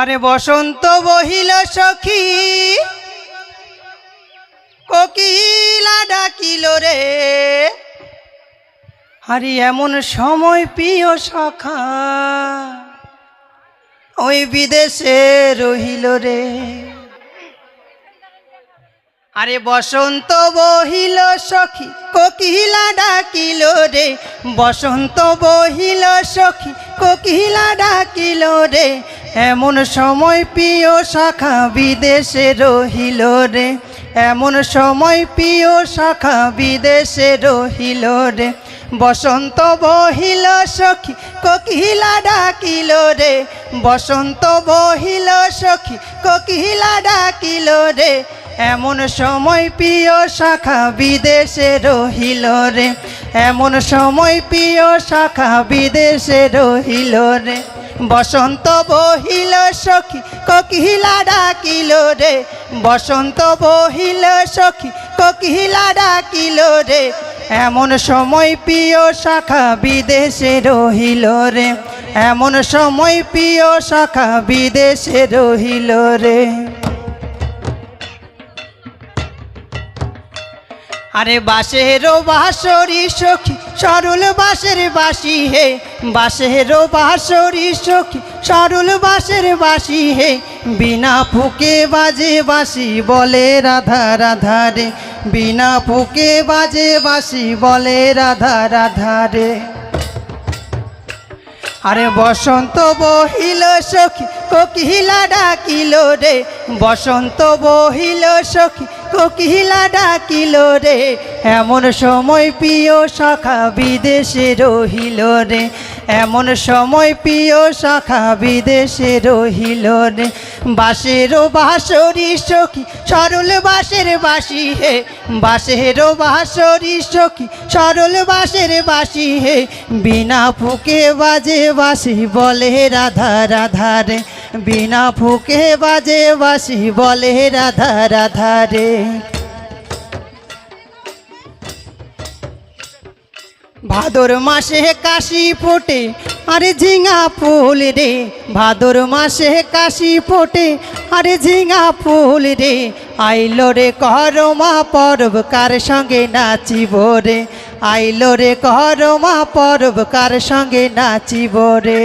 আরে বসন্ত বহিল সখী। কোকিলা ডাকিল রে। আরে এমন সময় প্রিয় সখা, ওই বিদেশে রহিল রে। আরে বসন্ত বহিল সখী, কোকিলা ডাকিল রে। বসন্ত বহিল সখী, কোকিলা ডাকিল রে। এমন সময় প্রিয় শাখা বিদেশে রহিল রে। এমন সময় প্রিয় শাখা বিদেশে রহিল রে। বসন্ত বহিল সখী, কোকিলা ডাকিল রে। বসন্ত বহিল সখী, কোকিলা ডাকিল রে। এমন সময় প্রিয় শাখা বিদেশে রহিল রে। এমন সময় প্রিয় শাখা বিদেশে রহিল রে। বসন্ত বহিল সখী ককিহিলা ডাকিল রে। বসন্ত বহিল সখী ককিহিলা ডাকিল রে। এমন সময় প্রিয় শাখা বিদেশে রহিল রে। এমন সময় প্রিয় শাখা বিদেশে রহিল রে। আরে বাসেরও বাসরি সখী, সরল বাসের বাসি হে। বাসেরও বাসরি সখী, সরল বাসের বাসি হে। বিনা ফুকে বাজে বাসি বলে রাধা রাধা রে। বিনা ফুকে বাজে বাসি বলে রাধা রাধা রে। আরে বসন্ত বহিল সখী, কোকিলা ডাকিল রে। বসন্ত বহিল সখী কোকিলা ডাকিল রে, এমন সময় প্রিয় শাখা বিদেশে রহিল রে, এমন সময় প্রিয় শাখা বিদেশে রহিল রে। বাসেরও বাসরি সখী, সরল বাসের বাসি হে। বাসেরও বাসরি সখী, সরল বাসের বাসি হে। বিনা ফুকে বাজে বাসি বলে রাধা রাধা রে। বিনা ফুকে বাজে বাসি বলে রাধা রাধা রে। ভাদর মাসে কাশি ফোটে, আরে ঝিঙা ফুল রে। ভাদর মাসে কাশি ফোটে, আরে ঝিঙা ফুল রে। আইলো রে করমা পরব কার সঙ্গে নাচিব রে। আইলো রে করমা পরব কার সঙ্গে নাচিব রে।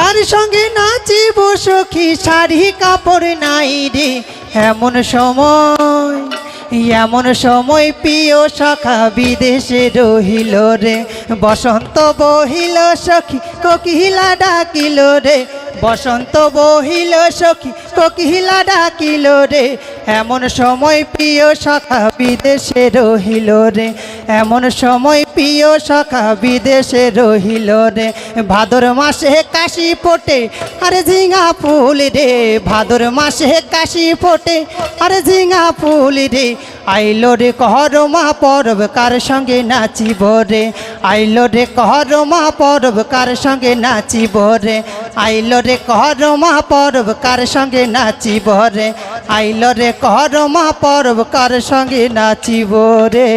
কার সঙ্গে নাচিব সখী, শাড়ি, কাপড় নাই রে। এমন সময় এমন সময় প্রিয় সখা বিদেশে রহিল রে। বসন্ত বহিল সখী, কোকিলা ডাকিল রে। বসন্ত বহিল সখী, কোকিলা ডাকিল রে। এমন সময় প্রিয় সখা বিদেশে রহিল রে। এমন সময় প্রিয় সখা বিদেশে রহিল রে। ভাদর মাসে কাশি ফোটে, আরে ঝিঙা ফুল রে। ভাদর মাসে কাশি ফোটে, আরে ঝিঙা ফুল রে। আইলো রে কহরমা পরব কার সঙ্গে নাচিব রে। আইলো রে কহরমা পরব কার সঙ্গে নাচিব রে। আইলো রে কহরমা পরব, কার সঙ্গে নাচিব রে? আইল রে কহরমা পরব, কার সঙ্গে নাচিব রে?